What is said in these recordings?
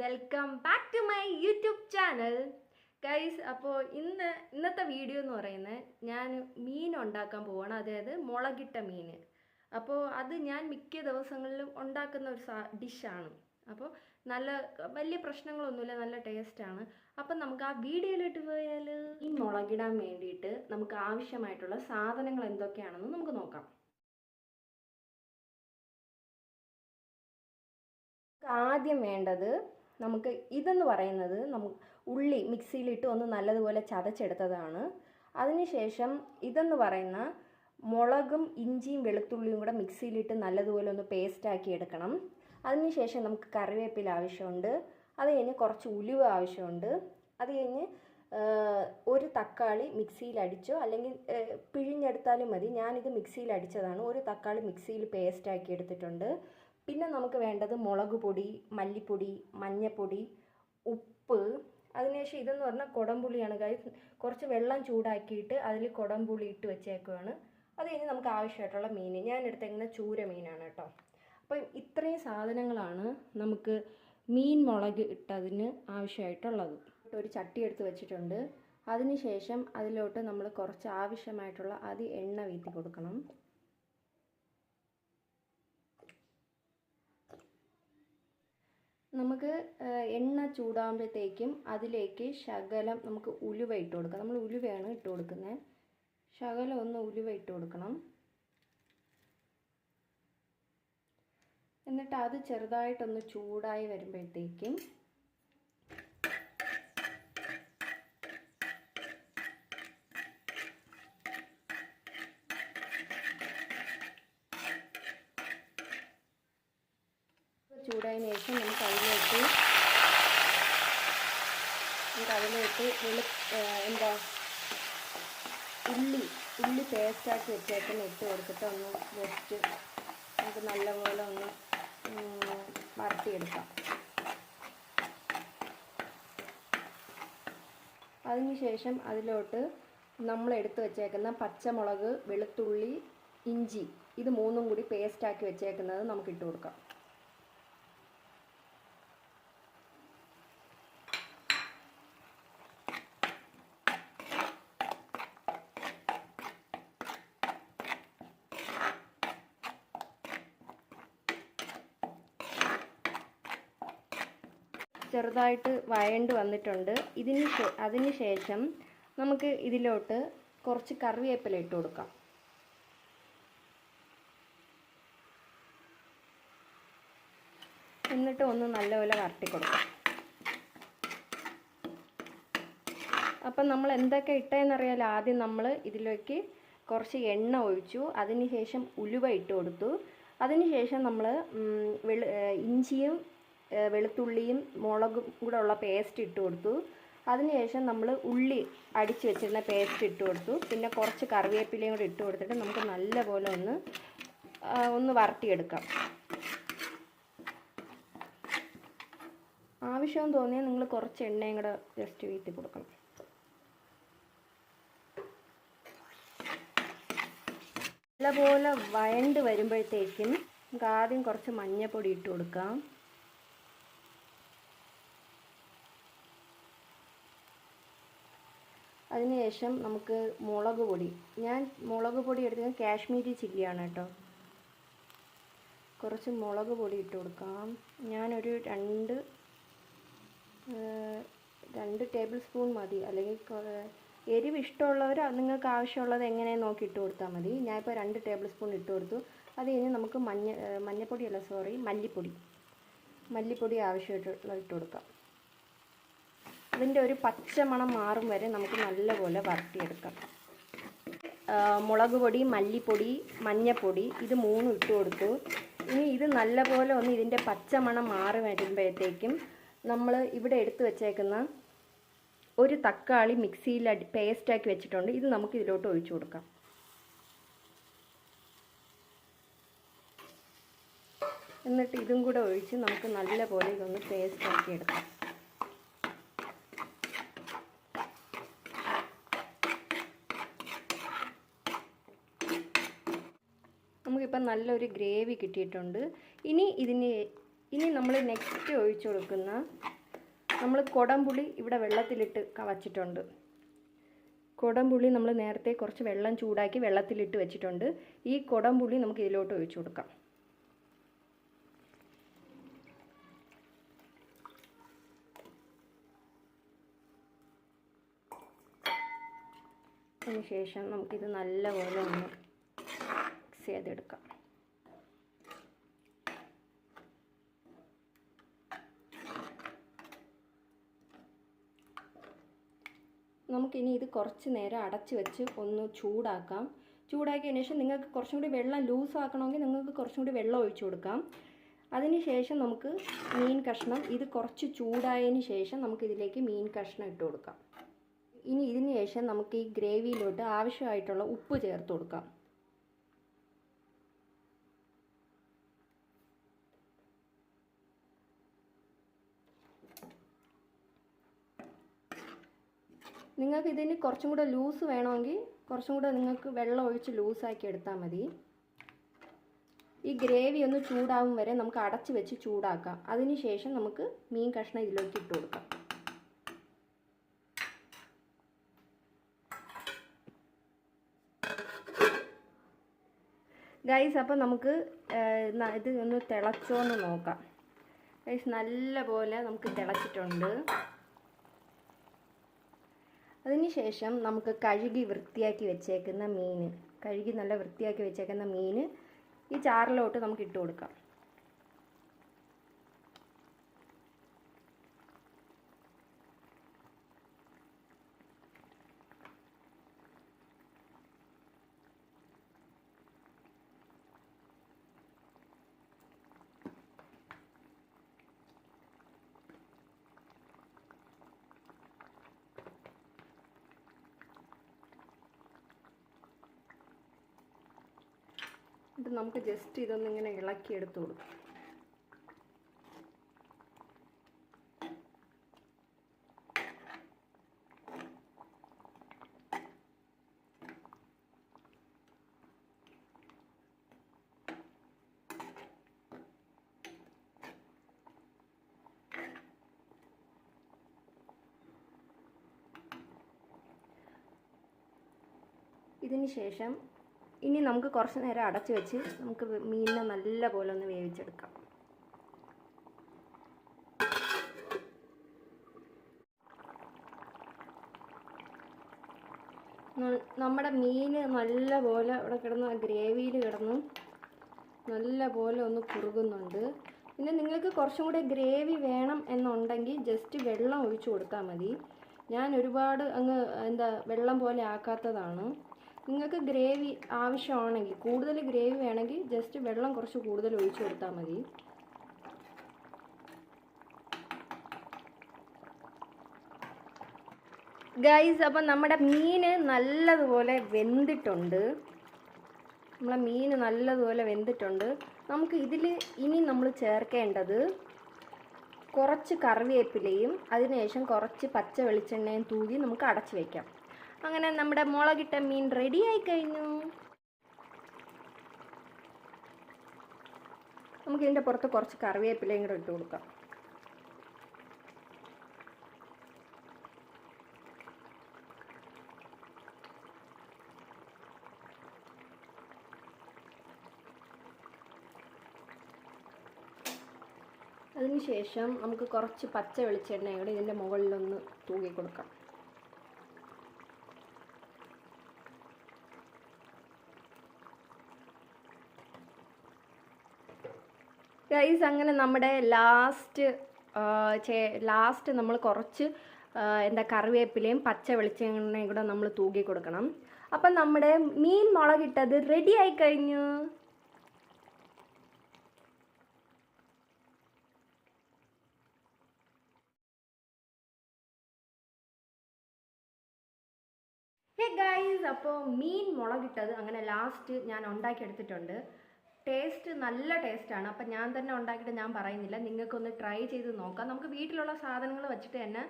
Welcome back to my YouTube channel guys അപ്പോൾ ഇന്ന് ഇന്നത്തെ വീഡിയോ എന്ന് പറയുന്നത് ഞാൻ മീൻ ഉണ്ടാക്കാൻ പോവാണ്. അതായത് മുളകിട്ട മീൻ. അപ്പോൾ അത് ഞാൻ മിക്ക ദിവസങ്ങളിലും ഉണ്ടാക്കുന്ന ഒരു ഡിഷാണ് അപ്പോൾ നല്ല വലിയ പ്രശ്നങ്ങളൊന്നുമില്ല നല്ല ടേസ്റ്റാണ് അപ്പം നമുക്ക് ആ വീഡിയോയിലോട്ട് പോയാൽ ഈ മുളകിടാൻ വേണ്ടിയിട്ട് നമുക്ക് ആവശ്യമായിട്ടുള്ള സാധനങ്ങൾ എന്തൊക്കെയാണെന്ന് നമുക്ക് നോക്കാം. ആദ്യം വേണ്ടത് നമുക്ക് ഇതെന്ന് പറയുന്നത് നമുക്ക് ഉള്ളി മിക്സിയിലിട്ട് ഒന്ന് നല്ലതുപോലെ ചതച്ചെടുത്തതാണ്. അതിനുശേഷം ഇതെന്ന് പറയുന്ന മുളകും ഇഞ്ചിയും വെളുത്തുള്ളിയും കൂടെ മിക്സിയിലിട്ട് നല്ലതുപോലെ ഒന്ന് പേസ്റ്റാക്കി എടുക്കണം. അതിനുശേഷം നമുക്ക് കറിവേപ്പില ആവശ്യമുണ്ട്. അത് കഴിഞ്ഞ് കുറച്ച് ഉലുവ ആവശ്യമുണ്ട്. അത് കഴിഞ്ഞ് ഒരു തക്കാളി മിക്സിയിൽ അടിച്ചോ അല്ലെങ്കിൽ പിഴിഞ്ഞെടുത്താലും മതി. ഞാനിത് മിക്സിയിൽ അടിച്ചതാണ് ഒരു തക്കാളി മിക്സിയിൽ പേസ്റ്റാക്കി എടുത്തിട്ടുണ്ട്. പിന്നെ നമുക്ക് വേണ്ടത് മുളക് പൊടി മല്ലിപ്പൊടി മഞ്ഞൾപ്പൊടി ഉപ്പ്. അതിനുശേഷം ഇതെന്ന് പറഞ്ഞാൽ കുടംപുളിയാണ്. ഗൈസ് കുറച്ച് വെള്ളം ചൂടാക്കിയിട്ട് അതിൽ കുടംപുളി ഇട്ട് വെച്ചേക്കുവാണ്. അത് കഴിഞ്ഞ് നമുക്ക് ആവശ്യമായിട്ടുള്ള മീൻ. ഞാൻ എടുത്തേക്കുന്ന ചൂര മീനാണ് കേട്ടോ. അപ്പം ഇത്രയും സാധനങ്ങളാണ് നമുക്ക് മീൻ മുളക് ഇട്ടതിന് ആവശ്യമായിട്ടുള്ളത്. ഒരു ചട്ടി എടുത്ത് വെച്ചിട്ടുണ്ട്. അതിനുശേഷം അതിലോട്ട് നമ്മൾ കുറച്ച് ആവശ്യമായിട്ടുള്ള അതി എണ്ണ വീത്തി കൊടുക്കണം. നമുക്ക് എണ്ണ ചൂടാകുമ്പോഴത്തേക്കും അതിലേക്ക് ശകലം നമുക്ക് ഉലുവ ഇട്ട് കൊടുക്കാം. നമ്മൾ ഉലുവയാണ് ഇട്ട് കൊടുക്കുന്നത്. ശകലം ഒന്ന് ഉലുവ ഇട്ട് കൊടുക്കണം. എന്നിട്ട് അത് ചെറുതായിട്ടൊന്ന് ചൂടായി വരുമ്പോഴത്തേക്കും ചൂടായതിനു ശേഷം നമുക്ക് നമുക്ക് അതിലേക്ക് വെളു എന്താ ഉള്ളി ഉള്ളി പേസ്റ്റാക്കി വെച്ചേക്കുന്ന ഇട്ട് കൊടുത്തിട്ട് ഒന്ന് ജസ്റ്റ് നമുക്ക് നല്ലപോലെ ഒന്ന് വരട്ടിയെടുക്കാം. അതിനുശേഷം അതിലോട്ട് നമ്മൾ എടുത്തു വെച്ചേക്കുന്ന പച്ചമുളക് വെളുത്തുള്ളി ഇഞ്ചി ഇത് മൂന്നും കൂടി പേസ്റ്റാക്കി വെച്ചേക്കുന്നത് നമുക്ക് ഇട്ട് കൊടുക്കാം. ചെറുതായിട്ട് വയണ്ട് വന്നിട്ടുണ്ട്. ഇതിന് അതിന് ശേഷം നമുക്ക് ഇതിലോട്ട് കുറച്ച് കറിവേപ്പില ഇട്ട് കൊടുക്കാം. എന്നിട്ട് ഒന്ന് നല്ലപോലെ വരട്ടി കൊടുക്കാം. അപ്പം നമ്മൾ എന്തൊക്കെ ഇട്ടതെന്നറിയാലോ ആദ്യം നമ്മൾ ഇതിലേക്ക് കുറച്ച് എണ്ണ ഒഴിച്ചു. അതിന് ശേഷം ഉലുവ ഇട്ട് കൊടുത്തു. അതിന് ശേഷം നമ്മൾ ഇഞ്ചിയും വെളുത്തുള്ളിയും മുളകും കൂടെ ഉള്ള പേസ്റ്റ് ഇട്ട് കൊടുത്തു. അതിനുശേഷം നമ്മൾ ഉള്ളി അടിച്ച് വെച്ചിരുന്ന പേസ്റ്റ് ഇട്ട് കൊടുത്തു. പിന്നെ കുറച്ച് കറിവേപ്പിലയും കൂടെ ഇട്ട് കൊടുത്തിട്ട് നമുക്ക് നല്ലപോലെ ഒന്ന് ഒന്ന് വരട്ടിയെടുക്കാം ആവശ്യം തോന്നിയാൽ നിങ്ങൾ കുറച്ച് എണ്ണയും കൂടെ ജസ്റ്റ് വീട്ടി കൊടുക്കണം. നല്ലപോലെ വയണ്ട് വരുമ്പോഴത്തേക്കും നമുക്ക് ആദ്യം കുറച്ച് മഞ്ഞൾപ്പൊടി ഇട്ട് കൊടുക്കാം. അതിനുശേഷം നമുക്ക് മുളക് പൊടി. ഞാൻ മുളക് പൊടി എടുത്തത് കാശ്മീരി ചില്ലിയാണ് കേട്ടോ. കുറച്ച് മുളക് പൊടി ഇട്ട് കൊടുക്കാം. ഞാനൊരു രണ്ട് രണ്ട് ടേബിൾ സ്പൂൺ മതി. അല്ലെങ്കിൽ എരിവ് ഇഷ്ടമുള്ളവർ നിങ്ങൾക്ക് ആവശ്യമുള്ളത് എങ്ങനെ നോക്കി ഇട്ട് കൊടുത്താൽ മതി. ഞാനിപ്പോൾ രണ്ട് ടേബിൾ സ്പൂൺ ഇട്ട് കൊടുത്തു. അത് കഴിഞ്ഞ് നമുക്ക് മഞ്ഞ മഞ്ഞപ്പൊടിയല്ല സോറി മല്ലിപ്പൊടി. മല്ലിപ്പൊടി ആവശ്യമായിട്ടുള്ള ഇട്ട് കൊടുക്കാം. അതിന്റെ ഒരു പച്ചമണം മാറും വരെ നമുക്ക് നല്ലപോലെ വരട്ടിയെടുക്കാം. മുളക് പൊടി മല്ലിപ്പൊടി മഞ്ഞപ്പൊടി ഇത് മൂന്നും ഇട്ട് കൊടുത്തു. ഇനി ഇത് നല്ലപോലെ ഒന്ന് ഇതിന്റെ പച്ചമണം മാറി വരുമ്പോഴത്തേക്കും നമ്മൾ ഇവിടെ എടുത്തു വെച്ചേക്കുന്ന ഒരു തക്കാളി മിക്സിയിൽ പേസ്റ്റാക്കി വെച്ചിട്ടുണ്ട്. ഇത് നമുക്ക് ഇതിലോട്ട് ഒഴിച്ചു കൊടുക്കാം. എന്നിട്ട് ഇതും കൂടെ ഒഴിച്ച് നമുക്ക് നല്ലപോലെ ഇതൊന്ന് പേസ്റ്റാക്കി എടുക്കാം. നമുക്കിപ്പം നല്ലൊരു ഗ്രേവി കിട്ടിയിട്ടുണ്ട്. ഇനി ഇതിന് ഇനി നമ്മൾ നെക്സ്റ്റ് ഒഴിച്ചു കൊടുക്കുന്ന നമ്മൾ കുടംപുളി ഇവിടെ വെള്ളത്തിലിട്ട് കവച്ചിട്ടുണ്ട്. വച്ചിട്ടുണ്ട് കുടംപുളി നമ്മൾ നേരത്തെ കുറച്ച് വെള്ളം ചൂടാക്കി വെള്ളത്തിലിട്ട് വെച്ചിട്ടുണ്ട്. ഈ കുടംപുളി നമുക്ക് ഇതിലോട്ട് ഒഴിച്ചു കൊടുക്കാം. അതിനുശേഷം നമുക്കിത് നല്ലപോലെ ഒന്ന് മിക്സ് ചെയ്തെടുക്കാം. നമുക്കിനി ഇത് കുറച്ച് നേരം അടച്ച് വെച്ച് ഒന്ന് ചൂടാക്കാം. ചൂടാക്കിയതിന് ശേഷം നിങ്ങൾക്ക് കുറച്ചും കൂടി വെള്ളം ലൂസ് ആക്കണമെങ്കിൽ നിങ്ങൾക്ക് കുറച്ചും കൂടി വെള്ളം ഒഴിച്ചു കൊടുക്കാം. അതിന് ശേഷം നമുക്ക് മീൻ കഷ്ണം ഇത് കുറച്ച് ചൂടായതിന് ശേഷം നമുക്ക് ഇതിലേക്ക് മീൻ കഷ്ണം ഇട്ട് കൊടുക്കാം. ഇനി ഇതിന് ശേഷം നമുക്ക് ഈ ഗ്രേവിയിലോട്ട് ആവശ്യമായിട്ടുള്ള ഉപ്പ് ചേർത്ത് കൊടുക്കാം. നിങ്ങൾക്ക് ഇതിന് കുറച്ചും കൂടെ ലൂസ് വേണമെങ്കിൽ കുറച്ചും കൂടെ നിങ്ങൾക്ക് വെള്ളം ഒഴിച്ച് ലൂസാക്കി എടുത്താൽ മതി. ഈ ഗ്രേവി ഒന്ന് ചൂടാവും വരെ നമുക്ക് അടച്ച് വെച്ച് ചൂടാക്കാം. അതിന് ശേഷം നമുക്ക് മീൻ കഷ്ണം ഇതിലേക്ക് ഇട്ട് കൊടുക്കാം. ഗൈസ് അപ്പം നമുക്ക് ഇത് ഒന്ന് തിളച്ചോന്ന് നോക്കാം. ഗൈസ് നല്ല പോലെ നമുക്ക് തിളച്ചിട്ടുണ്ട്. അതിനുശേഷം നമുക്ക് കഴുകി വൃത്തിയാക്കി വെച്ചേക്കുന്ന മീൻ കഴുകി നല്ല വൃത്തിയാക്കി വെച്ചേക്കുന്ന മീൻ ഈ ചാറിലോട്ട് നമുക്ക് ഇട്ട് കൊടുക്കാം. ഇത് നമുക്ക് ജസ്റ്റ് ഇതൊന്ന് ഇങ്ങനെ ഇളക്കി എടുത്ത് കൊടുക്കാം. ഇതിന് ശേഷം ഇനി നമുക്ക് കുറച്ച് നേരം അടച്ചു വെച്ച് നമുക്ക് മീനിനെ നല്ല പോലെ ഒന്ന് വേവിച്ചെടുക്കാം. നമ്മുടെ മീൻ നല്ല പോലെ ഇവിടെ കിടന്ന് ഗ്രേവിയിൽ കിടന്ന് നല്ല പോലെ ഒന്ന് കുറുകുന്നുണ്ട്. പിന്നെ നിങ്ങൾക്ക് കുറച്ചും കൂടെ ഗ്രേവി വേണം എന്നുണ്ടെങ്കിൽ ജസ്റ്റ് വെള്ളം ഒഴിച്ചു കൊടുത്താൽ മതി. ഞാൻ ഒരുപാട് അങ്ങ് എന്താ വെള്ളം പോലെ ആക്കാത്തതാണ്. നിങ്ങൾക്ക് ഗ്രേവി ആവശ്യമാണെങ്കിൽ കൂടുതൽ ഗ്രേവി വേണമെങ്കിൽ ജസ്റ്റ് വെള്ളം കുറച്ച് കൂടുതൽ ഒഴിച്ചു കൊടുത്താൽ മതി. ഗൈസ് അപ്പം നമ്മുടെ മീൻ നല്ലതുപോലെ വെന്തിട്ടുണ്ട്. നമ്മളെ മീൻ നല്ലതുപോലെ വെന്തിട്ടുണ്ട്. നമുക്ക് ഇതിൽ ഇനി നമ്മൾ ചേർക്കേണ്ടത് കുറച്ച് കറിവേപ്പിലയും അതിനുശേഷം കുറച്ച് പച്ച വെളിച്ചെണ്ണയും തൂകി നമുക്ക് അടച്ചു വയ്ക്കാം അങ്ങനെ നമ്മുടെ മുളകിട്ട മീൻ റെഡി ആയി കഴിഞ്ഞു. നമുക്ക് ഇതിന്റെ പുറത്ത് കുറച്ച് കറിവേപ്പിലയും കൂടെ ഇട്ട് കൊടുക്കാം. അതിനുശേഷം നമുക്ക് കുറച്ച് പച്ച വെളിച്ചെണ്ണയോടെ ഇതിന്റെ മുകളിലൊന്ന് തൂകി കൊടുക്കാം. ഗൈസ് അങ്ങനെ നമ്മുടെ ലാസ്റ്റ് ചേ ലാസ്റ്റ് നമ്മൾ കുറച്ച് എന്താ കറിവേപ്പിലയും പച്ച വെളിച്ചെണ്ണയും കൂടെ നമ്മൾ തൂകി കൊടുക്കണം. അപ്പം നമ്മുടെ മീൻ മുളകിട്ടത് റെഡി ആയി കഴിഞ്ഞു. ഹേ ഗൈസ് അപ്പോൾ മീൻ മുളകിട്ടത് അങ്ങനെ ലാസ്റ്റ് ഞാൻ ഉണ്ടാക്കിയെടുത്തിട്ടുണ്ട് ടേസ്റ്റ് നല്ല ടേസ്റ്റാണ് അപ്പം ഞാൻ തന്നെ ഉണ്ടാക്കിയിട്ട് ഞാൻ പറയുന്നില്ല. നിങ്ങൾക്കൊന്ന് ട്രൈ ചെയ്ത് നോക്കാം. നമുക്ക് വീട്ടിലുള്ള സാധനങ്ങൾ വെച്ചിട്ട് തന്നെ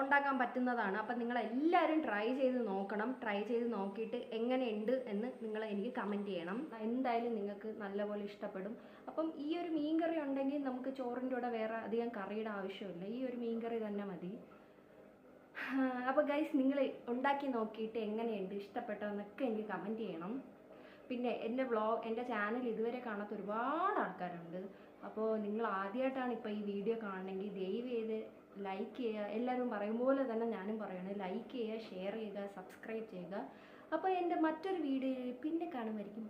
ഉണ്ടാക്കാൻ പറ്റുന്നതാണ്. അപ്പം നിങ്ങൾ എല്ലാവരും ട്രൈ ചെയ്ത് നോക്കണം. ട്രൈ ചെയ്ത് നോക്കിയിട്ട് എങ്ങനെയുണ്ട് എന്ന് നിങ്ങൾ എനിക്ക് കമന്റ് ചെയ്യണം. എന്തായാലും നിങ്ങൾക്ക് നല്ലപോലെ ഇഷ്ടപ്പെടും. അപ്പം ഈ ഒരു മീൻ കറി ഉണ്ടെങ്കിൽ നമുക്ക് ചോറിന്റെ കൂടെ വേറെ അധികം കറിയുടെ ആവശ്യമില്ല. ഈ ഒരു മീൻ കറി തന്നെ മതി. അപ്പോൾ ഗൈസ് നിങ്ങൾ ഉണ്ടാക്കി നോക്കിയിട്ട് എങ്ങനെയുണ്ട്? ഇഷ്ടപ്പെട്ടതെന്നൊക്കെ എനിക്ക് കമന്റ് ചെയ്യണം. പിന്നെ എന്റെ വ്ളോഗ് എന്റെ ചാനൽ ഇതുവരെ കാണാത്ത ഒരുപാട് ആൾക്കാരുണ്ട്. അപ്പോൾ നിങ്ങൾ ആദ്യമായിട്ടാണ് ഇപ്പോൾ ഈ വീഡിയോ കാണണമെങ്കിൽ ദയവ് ചെയ്ത് ലൈക്ക് ചെയ്യുക. എല്ലാവരും പറയും പോലെ തന്നെ ഞാനും പറയണം. ലൈക്ക് ചെയ്യുക ഷെയർ ചെയ്യുക സബ്സ്ക്രൈബ് ചെയ്യുക. അപ്പോൾ എന്റെ മറ്റൊരു വീഡിയോയിൽ പിന്നെ കാണുമായിരിക്കും